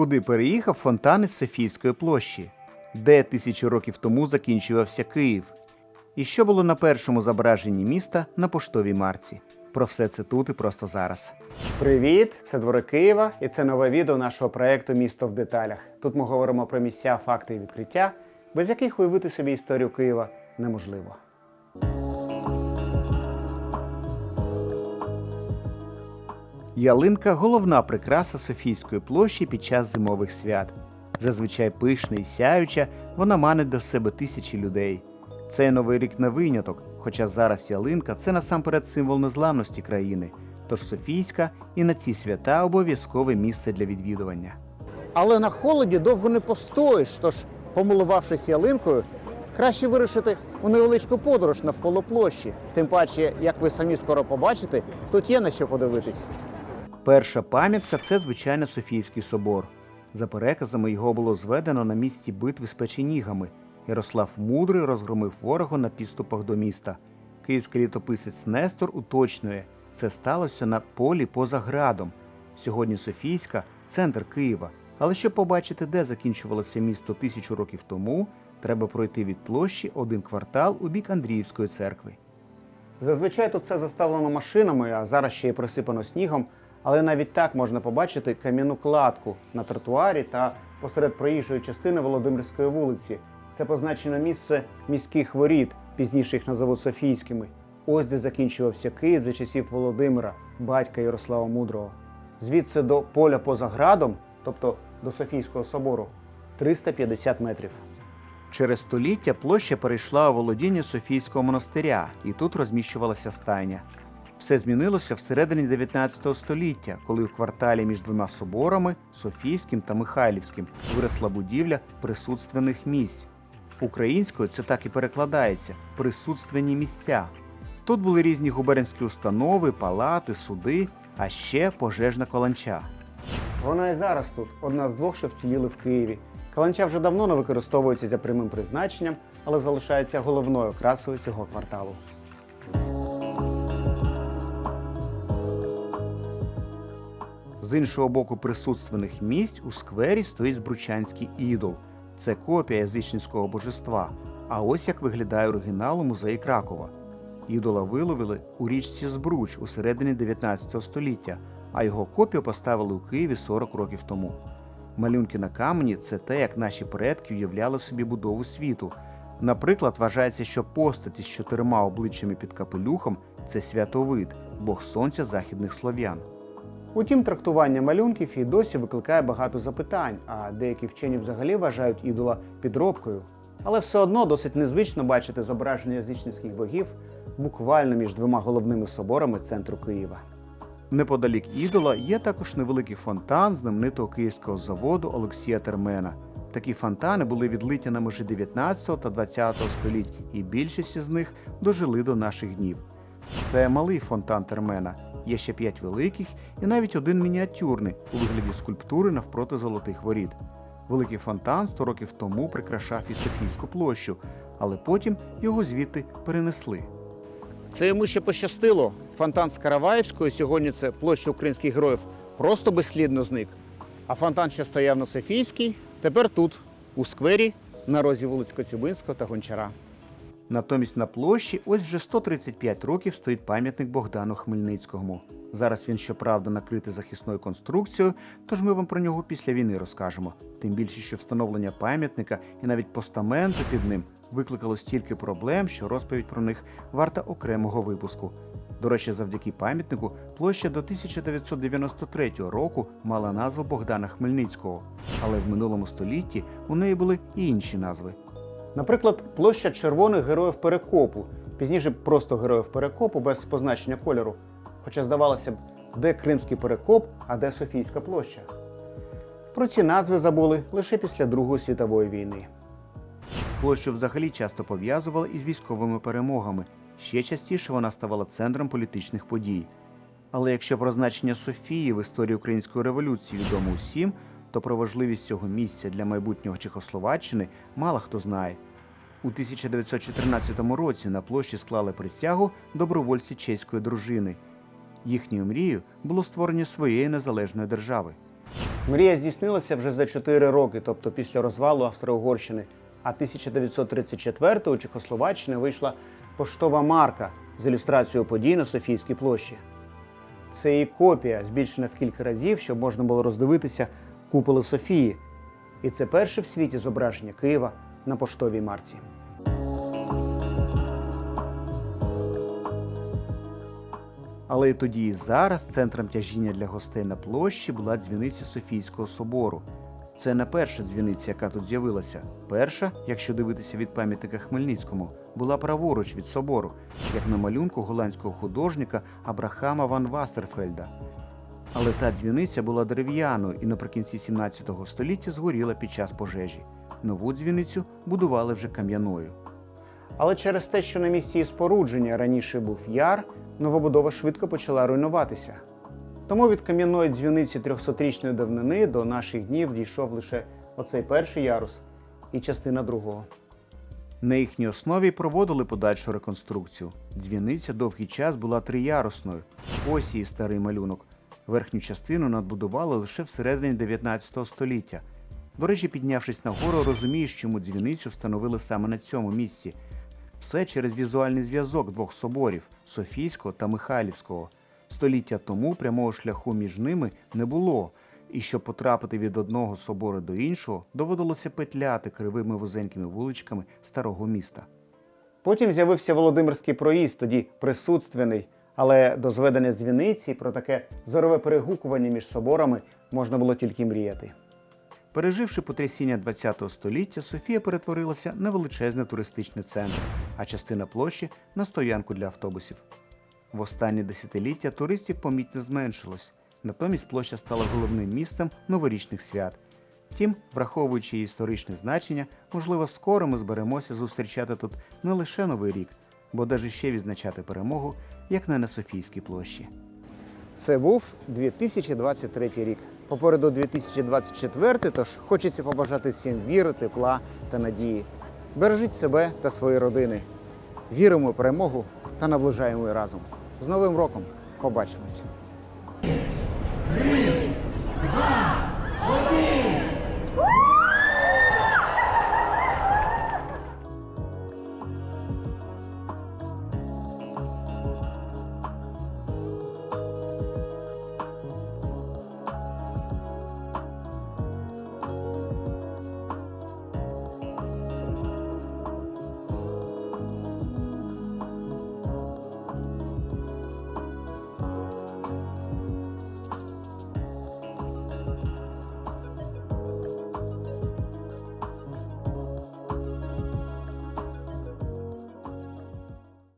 Куди переїхав фонтан із Софійської площі? Де тисячі років тому закінчувався Київ? І що було на першому зображенні міста на поштовій марці? Про все це тут і просто зараз. Привіт! Це двори Києва, і це нове відео нашого проєкту Місто в деталях. Тут ми говоримо про місця, факти і відкриття, без яких уявити собі історію Києва неможливо. Ялинка головна прикраса Софійської площі під час зимових свят. Зазвичай пишна і сяюча, вона манить до себе тисячі людей. Цей новий рік не виняток, хоча зараз ялинка це насамперед символ незламності країни. Тож Софійська і на ці свята обов'язкове місце для відвідування. Але на холоді довго не постоїш, тож, помилувавшись ялинкою, краще вирушити у невеличку подорож навколо площі. Тим паче, як ви самі скоро побачите, тут є на що подивитись. Перша пам'ятка це звичайно Софіївський собор. За переказами його було зведено на місці битви з печенігами. Ярослав Мудрий розгромив ворога на підступах до міста. Київський літописець Нестор уточнює, це сталося на полі поза градом. Сьогодні Софійська центр Києва. Але щоб побачити, де закінчувалося місто тисячу років тому, треба пройти від площі один квартал у бік Андріївської церкви. Зазвичай тут все заставлено машинами, а зараз ще й присипано снігом. Але навіть так можна побачити кам'яну кладку на тротуарі та посеред проїжджої частини Володимирської вулиці. Це позначене місце міських воріт, пізніше їх назовуть Софійськими. Ось де закінчувався Київ за часів Володимира, батька Ярослава Мудрого. Звідси до поля поза градом, тобто до Софійського собору, 350 метрів. Через століття площа перейшла у володіння Софійського монастиря, і тут розміщувалася стайня. Все змінилося всередині 19 століття, коли в кварталі між двома соборами Софійським та Михайлівським виросла будівля присутственних місць. Українською це так і перекладається присутственні місця. Тут були різні губернські установи, палати, суди, а ще пожежна каланча. Вона і зараз тут одна з двох, що вціліли в Києві. Каланча вже давно не використовується за прямим призначенням, але залишається головною красою цього кварталу. З іншого боку присутственних місць у сквері стоїть Збручанський ідол. Це копія язичницького божества. А ось як виглядає оригінал у музеї Кракова. Ідола виловили у річці Збруч у середині 19 століття, а його копію поставили у Києві 40 років тому. Малюнки на камені це те, як наші предки уявляли собі будову світу. Наприклад, вважається, що постаті з чотирма обличчями під капелюхом це святовид, бог сонця західних слов'ян. Утім, трактування малюнків і досі викликає багато запитань, а деякі вчені взагалі вважають ідола підробкою. Але все одно досить незвично бачити зображення язичницьких богів буквально між двома головними соборами центру Києва. Неподалік ідола є також невеликий фонтан знаменитого київського заводу Олексія Термена. Такі фонтани були відлиті на межі 19 та 20 століть, і більшість з них дожили до наших днів. Це малий фонтан Термена. Є ще п'ять великих і навіть один мініатюрний у вигляді скульптури навпроти золотих воріт. Великий фонтан 100 років тому прикрашав і Софійську площу, але потім його звідти перенесли. Це йому ще пощастило. Фонтан з Караваївської сьогодні це площа українських героїв просто безслідно зник. А фонтан, що стояв на Софійській, тепер тут, у сквері, на розі вулиць Коцюбинського та Гончара. Натомість на площі ось вже 135 років стоїть пам'ятник Богдану Хмельницькому. Зараз він, щоправда, накритий захисною конструкцією, тож ми вам про нього після війни розкажемо. Тим більше, що встановлення пам'ятника і навіть постаменту під ним викликало стільки проблем, що розповідь про них варта окремого випуску. До речі, завдяки пам'ятнику площа до 1993 року мала назву Богдана Хмельницького, але в минулому столітті у неї були і інші назви. Наприклад, площа червоних героїв Перекопу, пізніше просто героїв Перекопу без позначення кольору. Хоча здавалося б, де Кримський перекоп, а де Софійська площа. Про ці назви забули лише після Другої світової війни. Площу взагалі часто пов'язували із військовими перемогами. Ще частіше вона ставала центром політичних подій. Але якщо про значення Софії в історії української революції відомо усім, то про важливість цього місця для майбутнього Чехословаччини мало хто знає. У 1914 році на площі склали присягу добровольці чеської дружини. Їхньою мрією було створення своєї незалежної держави. Мрія здійснилася вже за 4 роки, тобто після розвалу Австро-Угорщини. А 1934-го у Чехословаччини вийшла поштова марка з ілюстрацією подій на Софійській площі. Це її копія, збільшена в кілька разів, щоб можна було роздивитися куполи Софії. І це перше в світі зображення Києва на поштовій марці. Але і тоді і зараз центром тяжіння для гостей на площі була дзвіниця Софійського собору. Це не перша дзвіниця, яка тут з'явилася. Перша, якщо дивитися від пам'ятника Хмельницькому, була праворуч від собору, як на малюнку голландського художника Абрахама ван Вастерфельда. Але та дзвіниця була дерев'яною і наприкінці 17 століття згоріла під час пожежі. Нову дзвіницю будували вже кам'яною. Але через те, що на місці спорудження раніше був яр, новобудова швидко почала руйнуватися. Тому від кам'яної дзвіниці 300-річної давнини до наших днів дійшов лише оцей перший ярус і частина другого. На їхній основі проводили подальшу реконструкцію. Дзвіниця довгий час була триярусною. Ось її старий малюнок. Верхню частину надбудували лише всередині 19 століття. До речі, піднявшись нагору, розумієш, чому дзвіницю встановили саме на цьому місці. Все через візуальний зв'язок двох соборів Софійського та Михайлівського. Століття тому прямого шляху між ними не було, і щоб потрапити від одного собору до іншого, доводилося петляти кривими вузенькими вуличками старого міста. Потім з'явився Володимирський проїзд, тоді присутственний, але до зведення дзвіниці про таке зорове перегукування між соборами можна було тільки мріяти. Переживши потрясіння ХХ століття, Софія перетворилася на величезний туристичний центр, а частина площі на стоянку для автобусів. В останні десятиліття туристів помітно зменшилось, натомість площа стала головним місцем новорічних свят. Втім, враховуючи її історичне значення, можливо, скоро ми зберемося зустрічати тут не лише Новий рік, бо даже ще відзначати перемогу, як не на Софійській площі. Це був 2023 рік. Попереду 2024, тож хочеться побажати всім віри, тепла та надії. Бережіть себе та свої родини. Віримо в перемогу та наближаємо її разом. З Новим роком! Побачимося! Два,